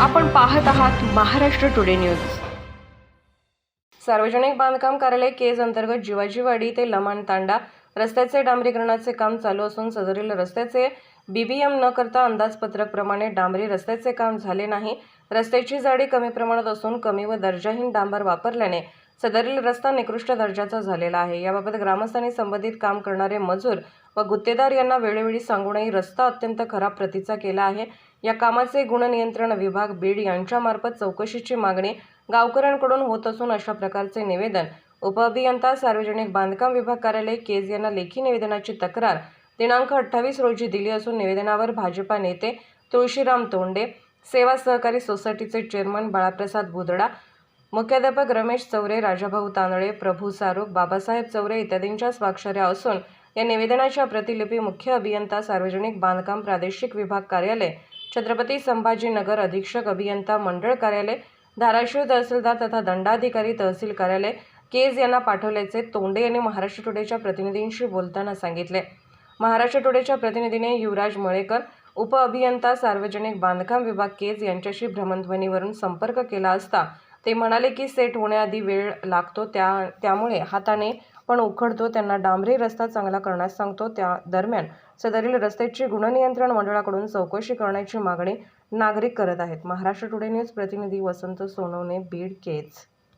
आपण पाहत आहात महाराष्ट्र टुडे न्यूज सार्वजनिक बांधकाम कार्यालय केज अंतर्गत जिवाजीवाडी ते लमाण तांडा रस्त्याचे डांबरीकरणाचे काम चालू असून सदरील रस्त्याचे बीबीएम न करता अंदाजपत्रकप्रमाणे डांबरी रस्त्याचे काम झाले नाही. रस्त्याची जाडी कमी प्रमाणात असून कमी व दर्जाहीन डांबर वापरल्याने सदरील रस्ता निकृष्ट दर्जाचा झालेला आहे. याबाबत ग्रामस्थांनी संबंधित काम करणारे मजूर व गुत्तेदार यांना वेळोवेळी सांगूनही रस्ता अत्यंत खराब प्रतीचा केला आहे. या कामाचे गुणनियंत्रण विभाग बीड यांच्यामार्फत चौकशीची मागणी गावकऱ्यांकडून होत असून अशा प्रकारचे निवेदन उपअभियंता सार्वजनिक बांधकाम विभाग कार्यालय केज यांना लेखी निवेदनाची तक्रार दिनांक अठ्ठावीस रोजी दिली असून निवेदनावर भाजपा नेते तुळशीराम तोंडे सेवा सहकारी सोसायटीचे चेअरमन बाळाप्रसाद बुदडा मुख्याध्यापक रमेश चौरे राजाभाऊ तांदळे प्रभू सारूप बाबासाहेब चौरे इत्यादींच्या स्वाक्षऱ्या असून या निवेदनाच्या प्रतिलिपी मुख्य अभियंता सार्वजनिक बांधकाम प्रादेशिक विभाग कार्यालय छत्रपती संभाजीनगर अधीक्षक अभियंता मंडळ कार्यालय धाराशिव तहसीलदार तथा दंडाधिकारी तहसील कार्यालय केज यांना पाठवल्याचे तोंडे यांनी महाराष्ट्र टुडेच्या प्रतिनिधींशी बोलताना सांगितले. महाराष्ट्र टुडेच्या प्रतिनिधीने युवराज मळेकर उपअभियंता सार्वजनिक बांधकाम विभाग केज यांच्याशी भ्रमणध्वनीवरून संपर्क केला असता ते म्हणाले की सेट होण्याआधी वेळ लागतो त्या त्यामुळे हाताने पण उखडतो त्यांना डांबरी रस्ता चांगला करण्यास सांगतो. त्या दरम्यान सदरील रस्त्याची गुणनियंत्रण मंडळाकडून चौकशी करण्याची मागणी नागरिक करत आहेत. महाराष्ट्र टुडे न्यूज प्रतिनिधी वसंत सोनवणे बीड केज.